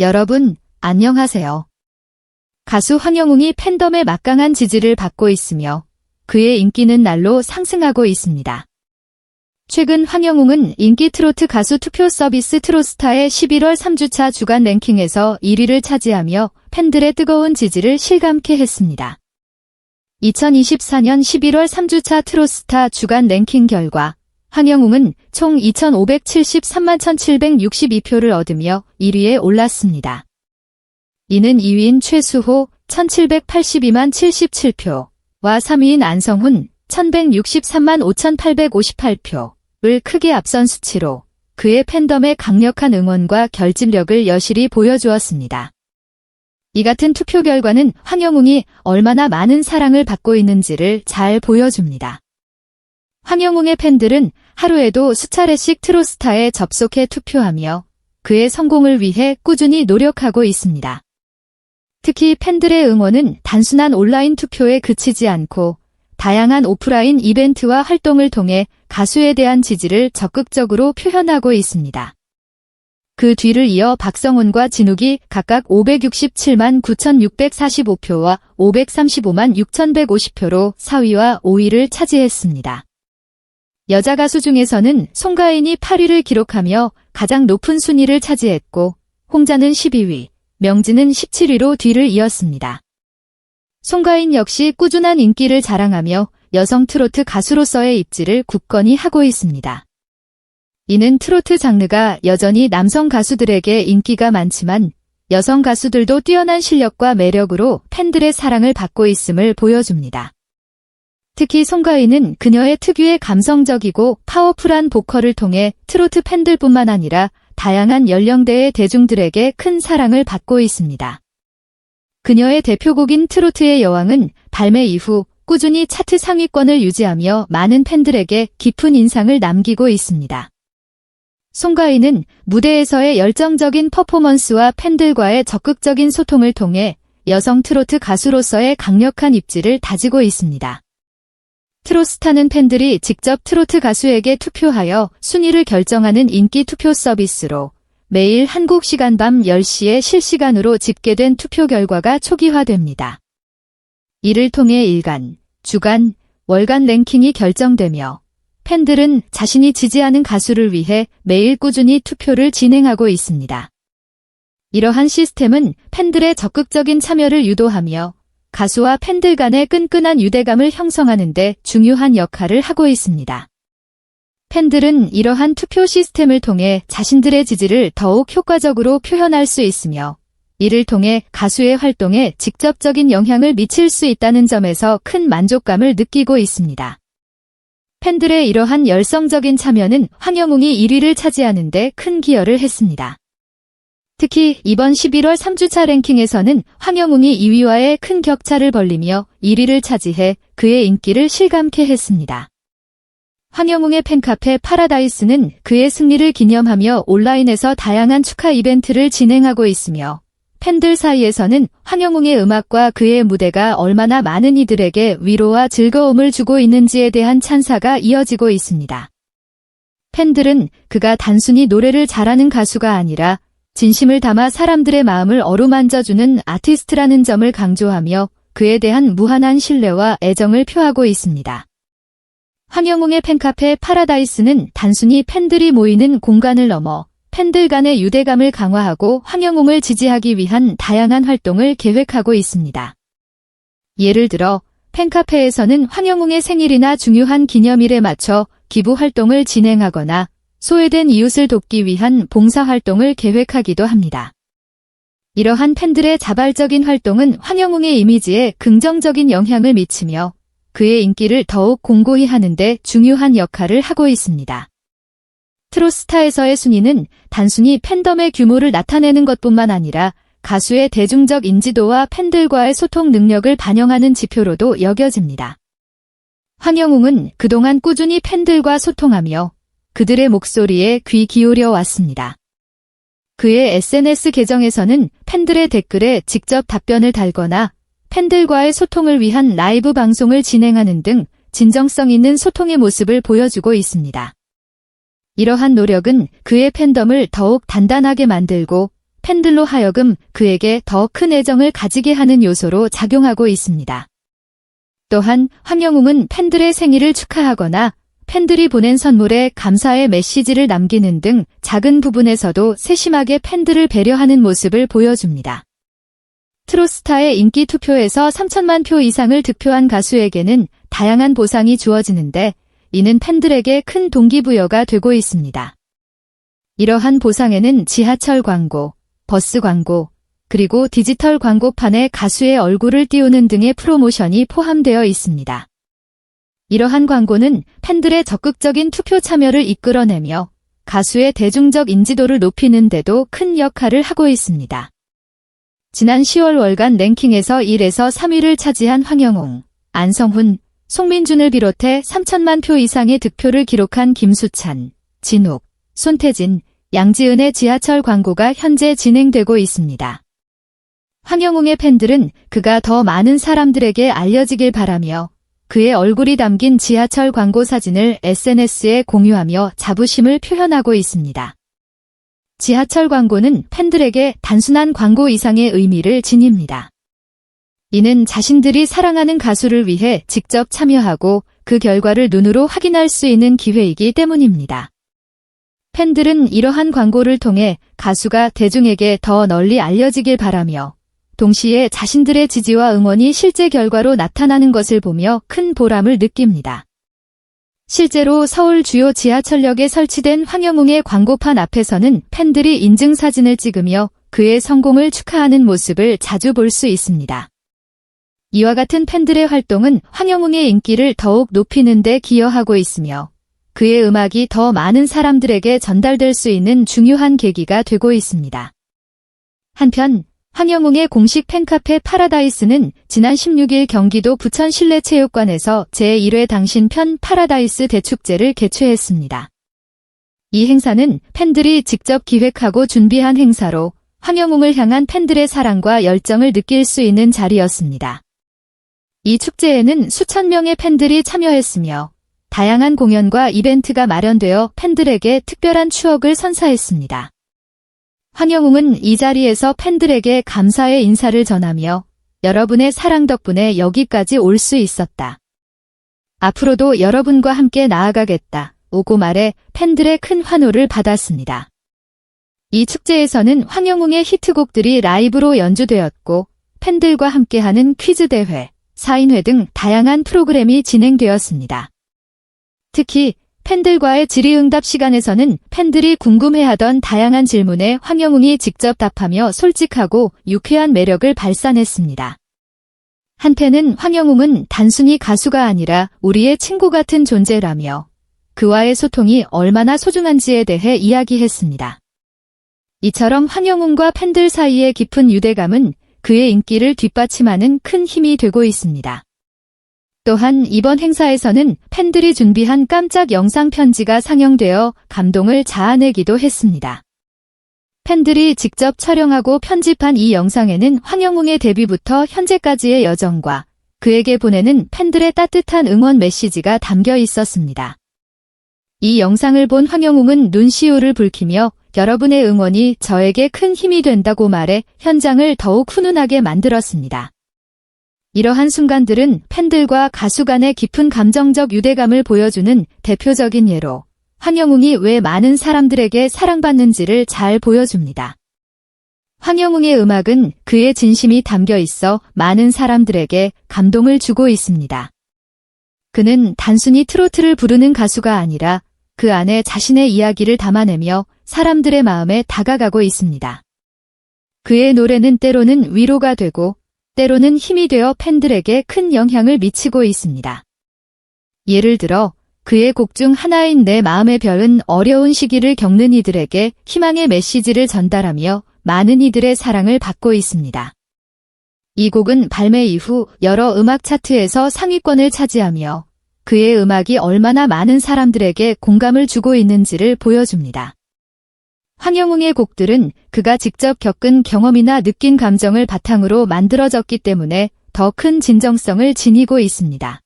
여러분, 안녕하세요. 가수 황영웅이 팬덤의 막강한 지지를 받고 있으며 그의 인기는 날로 상승하고 있습니다. 최근 황영웅은 인기 트로트 가수 투표 서비스 트로스타의 11월 3주차 주간 랭킹에서 1위를 차지하며 팬들의 뜨거운 지지를 실감케 했습니다. 2024년 11월 3주차 트로스타 주간 랭킹 결과 황영웅은 총 2,573만 1,762표를 얻으며 1위에 올랐습니다. 이는 2위인 최수호 1,782만 77표와 3위인 안성훈 1,163만 5,858표를 크게 앞선 수치로 그의 팬덤의 강력한 응원과 결집력을 여실히 보여주었습니다. 이 같은 투표 결과는 황영웅이 얼마나 많은 사랑을 받고 있는지를 잘 보여줍니다. 황영웅의 팬들은 하루에도 수차례씩 트로스타에 접속해 투표하며 그의 성공을 위해 꾸준히 노력하고 있습니다. 특히 팬들의 응원은 단순한 온라인 투표에 그치지 않고 다양한 오프라인 이벤트와 활동을 통해 가수에 대한 지지를 적극적으로 표현하고 있습니다. 그 뒤를 이어 박성훈과 진욱이 각각 567만 9,645표와 535만 6,150표로 4위와 5위를 차지했습니다. 여자 가수 중에서는 송가인이 8위를 기록하며 가장 높은 순위를 차지했고 홍자는 12위, 명진은 17위로 뒤를 이었습니다. 송가인 역시 꾸준한 인기를 자랑하며 여성 트로트 가수로서의 입지를 굳건히 하고 있습니다. 이는 트로트 장르가 여전히 남성 가수들에게 인기가 많지만 여성 가수들도 뛰어난 실력과 매력으로 팬들의 사랑을 받고 있음을 보여줍니다. 특히 송가인은 그녀의 특유의 감성적이고 파워풀한 보컬을 통해 트로트 팬들뿐만 아니라 다양한 연령대의 대중들에게 큰 사랑을 받고 있습니다. 그녀의 대표곡인 트로트의 여왕은 발매 이후 꾸준히 차트 상위권을 유지하며 많은 팬들에게 깊은 인상을 남기고 있습니다. 송가인은 무대에서의 열정적인 퍼포먼스와 팬들과의 적극적인 소통을 통해 여성 트로트 가수로서의 강력한 입지를 다지고 있습니다. 트로스타는 팬들이 직접 트로트 가수에게 투표하여 순위를 결정하는 인기 투표 서비스로 매일 한국 시간 밤 10시에 실시간으로 집계된 투표 결과가 초기화됩니다. 이를 통해 일간, 주간, 월간 랭킹이 결정되며 팬들은 자신이 지지하는 가수를 위해 매일 꾸준히 투표를 진행하고 있습니다. 이러한 시스템은 팬들의 적극적인 참여를 유도하며 가수와 팬들 간의 끈끈한 유대감을 형성하는 데 중요한 역할을 하고 있습니다. 팬들은 이러한 투표 시스템을 통해 자신들의 지지를 더욱 효과적으로 표현할 수 있으며 이를 통해 가수의 활동에 직접적인 영향을 미칠 수 있다는 점에서 큰 만족감을 느끼고 있습니다. 팬들의 이러한 열성적인 참여는 황영웅이 1위를 차지하는 데 큰 기여를 했습니다. 특히 이번 11월 3주차 랭킹에서는 황영웅이 2위와의 큰 격차를 벌리며 1위를 차지해 그의 인기를 실감케 했습니다. 황영웅의 팬카페 파라다이스는 그의 승리를 기념하며 온라인에서 다양한 축하 이벤트를 진행하고 있으며 팬들 사이에서는 황영웅의 음악과 그의 무대가 얼마나 많은 이들에게 위로와 즐거움을 주고 있는지에 대한 찬사가 이어지고 있습니다. 팬들은 그가 단순히 노래를 잘하는 가수가 아니라 진심을 담아 사람들의 마음을 어루만져주는 아티스트라는 점을 강조하며 그에 대한 무한한 신뢰와 애정을 표하고 있습니다. 황영웅의 팬카페 파라다이스는 단순히 팬들이 모이는 공간을 넘어 팬들 간의 유대감을 강화하고 황영웅을 지지하기 위한 다양한 활동을 계획하고 있습니다. 예를 들어 팬카페에서는 황영웅의 생일이나 중요한 기념일에 맞춰 기부 활동을 진행하거나 소외된 이웃을 돕기 위한 봉사활동을 계획하기도 합니다. 이러한 팬들의 자발적인 활동은 황영웅의 이미지에 긍정적인 영향을 미치며 그의 인기를 더욱 공고히 하는데 중요한 역할을 하고 있습니다. 트로스타에서의 순위는 단순히 팬덤의 규모를 나타내는 것뿐만 아니라 가수의 대중적 인지도와 팬들과의 소통 능력을 반영하는 지표로도 여겨집니다. 황영웅은 그동안 꾸준히 팬들과 소통하며 그들의 목소리에 귀 기울여 왔습니다. 그의 SNS 계정에서는 팬들의 댓글에 직접 답변을 달거나 팬들과의 소통을 위한 라이브 방송을 진행하는 등 진정성 있는 소통의 모습을 보여주고 있습니다. 이러한 노력은 그의 팬덤을 더욱 단단하게 만들고 팬들로 하여금 그에게 더 큰 애정을 가지게 하는 요소로 작용하고 있습니다. 또한 황영웅은 팬들의 생일을 축하하거나 팬들이 보낸 선물에 감사의 메시지를 남기는 등 작은 부분에서도 세심하게 팬들을 배려하는 모습을 보여줍니다. 트로스타의 인기 투표에서 3천만 표 이상을 득표한 가수에게는 다양한 보상이 주어지는데 이는 팬들에게 큰 동기부여가 되고 있습니다. 이러한 보상에는 지하철 광고, 버스 광고, 그리고 디지털 광고판에 가수의 얼굴을 띄우는 등의 프로모션이 포함되어 있습니다. 이러한 광고는 팬들의 적극적인 투표 참여를 이끌어내며 가수의 대중적 인지도를 높이는 데도 큰 역할을 하고 있습니다. 지난 10월 월간 랭킹에서 1에서 3위를 차지한 황영웅, 안성훈, 송민준을 비롯해 3천만 표 이상의 득표를 기록한 김수찬, 진욱, 손태진, 양지은의 지하철 광고가 현재 진행되고 있습니다. 황영웅의 팬들은 그가 더 많은 사람들에게 알려지길 바라며 그의 얼굴이 담긴 지하철 광고 사진을 SNS에 공유하며 자부심을 표현하고 있습니다. 지하철 광고는 팬들에게 단순한 광고 이상의 의미를 지닙니다. 이는 자신들이 사랑하는 가수를 위해 직접 참여하고 그 결과를 눈으로 확인할 수 있는 기회이기 때문입니다. 팬들은 이러한 광고를 통해 가수가 대중에게 더 널리 알려지길 바라며 동시에 자신들의 지지와 응원이 실제 결과로 나타나는 것을 보며 큰 보람을 느낍니다. 실제로 서울 주요 지하철역에 설치된 황영웅의 광고판 앞에서는 팬들이 인증사진을 찍으며 그의 성공을 축하하는 모습을 자주 볼 수 있습니다. 이와 같은 팬들의 활동은 황영웅의 인기를 더욱 높이는 데 기여하고 있으며 그의 음악이 더 많은 사람들에게 전달될 수 있는 중요한 계기가 되고 있습니다. 한편 황영웅의 공식 팬카페 파라다이스는 지난 16일 경기도 부천 실내체육관에서 제1회 당신 편 파라다이스 대축제를 개최했습니다. 이 행사는 팬들이 직접 기획하고 준비한 행사로 황영웅을 향한 팬들의 사랑과 열정을 느낄 수 있는 자리였습니다. 이 축제에는 수천 명의 팬들이 참여했으며 다양한 공연과 이벤트가 마련되어 팬들에게 특별한 추억을 선사했습니다. 황영웅은 이 자리에서 팬들에게 감사의 인사를 전하며 여러분의 사랑 덕분에 여기까지 올 수 있었다. 앞으로도 여러분과 함께 나아가겠다. 오고 말해 팬들의 큰 환호를 받았습니다. 이 축제에서는 황영웅의 히트곡들이 라이브로 연주되었고 팬들과 함께하는 퀴즈 대회, 사인회 등 다양한 프로그램이 진행되었습니다. 특히 팬들과의 질의응답 시간에서는 팬들이 궁금해하던 다양한 질문에 황영웅이 직접 답하며 솔직하고 유쾌한 매력을 발산했습니다. 한편은 황영웅은 단순히 가수가 아니라 우리의 친구 같은 존재라며 그와의 소통이 얼마나 소중한지에 대해 이야기했습니다. 이처럼 황영웅과 팬들 사이의 깊은 유대감은 그의 인기를 뒷받침하는 큰 힘이 되고 있습니다. 또한 이번 행사에서는 팬들이 준비한 깜짝 영상 편지가 상영되어 감동을 자아내기도 했습니다. 팬들이 직접 촬영하고 편집한 이 영상에는 황영웅의 데뷔부터 현재까지의 여정과 그에게 보내는 팬들의 따뜻한 응원 메시지가 담겨 있었습니다. 이 영상을 본 황영웅은 눈시울을 붉히며 여러분의 응원이 저에게 큰 힘이 된다고 말해 현장을 더욱 훈훈하게 만들었습니다. 이러한 순간들은 팬들과 가수 간의 깊은 감정적 유대감을 보여주는 대표적인 예로 황영웅이 왜 많은 사람들에게 사랑받는지를 잘 보여줍니다. 황영웅의 음악은 그의 진심이 담겨 있어 많은 사람들에게 감동을 주고 있습니다. 그는 단순히 트로트를 부르는 가수가 아니라 그 안에 자신의 이야기를 담아내며 사람들의 마음에 다가가고 있습니다. 그의 노래는 때로는 위로가 되고 때로는 힘이 되어 팬들에게 큰 영향을 미치고 있습니다. 예를 들어 그의 곡 중 하나인 내 마음의 별은 어려운 시기를 겪는 이들에게 희망의 메시지를 전달하며 많은 이들의 사랑을 받고 있습니다. 이 곡은 발매 이후 여러 음악 차트에서 상위권을 차지하며 그의 음악이 얼마나 많은 사람들에게 공감을 주고 있는지를 보여줍니다. 황영웅의 곡들은 그가 직접 겪은 경험이나 느낀 감정을 바탕으로 만들어졌기 때문에 더 큰 진정성을 지니고 있습니다.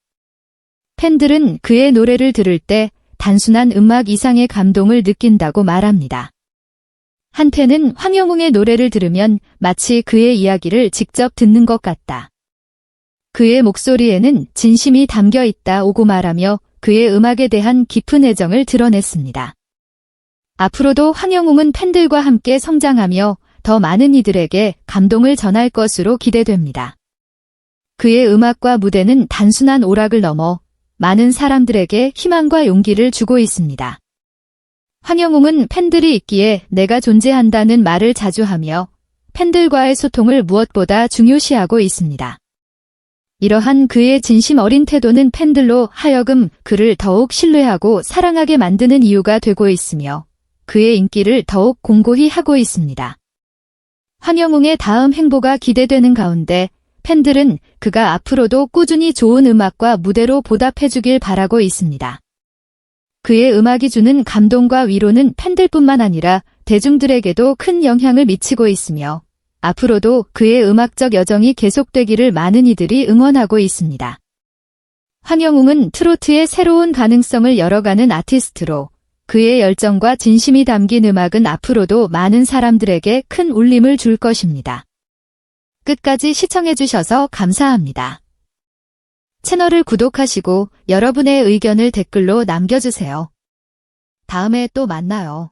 팬들은 그의 노래를 들을 때 단순한 음악 이상의 감동을 느낀다고 말합니다. 한때는 황영웅의 노래를 들으면 마치 그의 이야기를 직접 듣는 것 같다. 그의 목소리에는 진심이 담겨 있다 오고 말하며 그의 음악에 대한 깊은 애정을 드러냈습니다. 앞으로도 황영웅은 팬들과 함께 성장하며 더 많은 이들에게 감동을 전할 것으로 기대됩니다. 그의 음악과 무대는 단순한 오락을 넘어 많은 사람들에게 희망과 용기를 주고 있습니다. 황영웅은 팬들이 있기에 내가 존재한다는 말을 자주 하며 팬들과의 소통을 무엇보다 중요시하고 있습니다. 이러한 그의 진심 어린 태도는 팬들로 하여금 그를 더욱 신뢰하고 사랑하게 만드는 이유가 되고 있으며 그의 인기를 더욱 공고히 하고 있습니다. 황영웅의 다음 행보가 기대되는 가운데 팬들은 그가 앞으로도 꾸준히 좋은 음악과 무대로 보답해주길 바라고 있습니다. 그의 음악이 주는 감동과 위로는 팬들뿐만 아니라 대중들에게도 큰 영향을 미치고 있으며 앞으로도 그의 음악적 여정이 계속되기를 많은 이들이 응원하고 있습니다. 황영웅은 트로트의 새로운 가능성을 열어가는 아티스트로 그의 열정과 진심이 담긴 음악은 앞으로도 많은 사람들에게 큰 울림을 줄 것입니다. 끝까지 시청해주셔서 감사합니다. 채널을 구독하시고 여러분의 의견을 댓글로 남겨주세요. 다음에 또 만나요.